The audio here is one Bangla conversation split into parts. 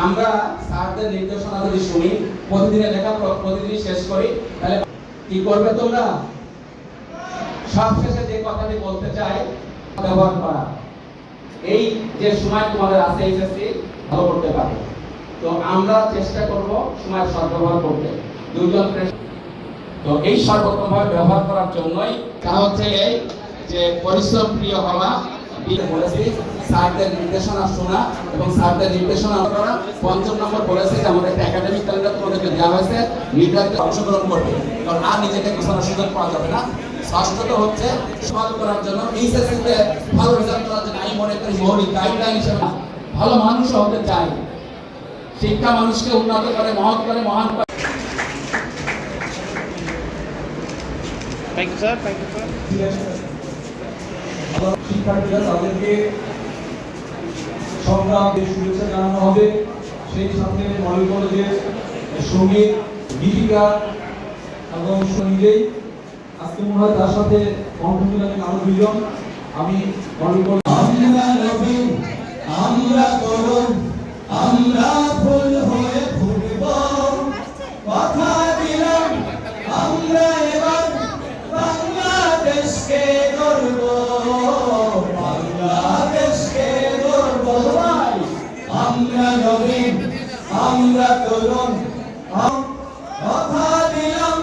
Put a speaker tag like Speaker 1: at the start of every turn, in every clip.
Speaker 1: আমরা স্যারদের নির্দেশনা যদি শুনি, প্রতিদিনের লেখা প্র- প্রতিদিন শেষ করি, তাহলে কি করবে তোমরা? যে কথাটি বলতে চাই, ব্যবহার করা। এই যে সময় তোমাদের আছে এইচএসসি, ভালো করতে পারে। তো আমরা চেষ্টা করব সময় সদ্ব্যবহার করতে। দুজন তো এই সর্বোত্তমভাবে ব্যবহার করার জন্যই তা হচ্ছে এই যে পরিশ্রম প্রিয় হওয়া বলেছি স্যারদের নির্দেশনা শোনা এবং স্যারদের নির্দেশনা করা পঞ্চম নম্বর বলেছে যে আমাদের একটা একাডেমিক ক্যালেন্ডার তোমাদেরকে দেওয়া হয়েছে নির্ধারিত অংশগ্রহণ করবে। কারণ আর নিজেকে গোছানোর সুযোগ পাওয়া যাবে না। ষষ্ঠত হচ্ছে করার জন্য ভালো রেজাল্ট করার জন্য আমি মনে করি মৌলিক গাইডলাইন হিসেবে ভালো মানুষ হতে চাই। শিক্ষা মানুষকে উন্নত করে মহৎ করে মহান করে।
Speaker 2: শিক্ষার্থীরা তাদেরকে সংগ্রামকে শুভেচ্ছা জানানো হবে। সেই সাথে মডেল কলেজের সংগীত, গীতিকা এবং নিজেই। আজকে মনে হয় তার সাথে কণ্ঠ মিলালেন আরও দুজন আমি মডেল আমরা
Speaker 3: আমরা করুন আমরা ফুল হয়ে ফুটব কথা দিলাম, আমরা এবার বাংলাদেশকে করব আমরা তরুণ কথা দিলাম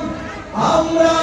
Speaker 3: আমরা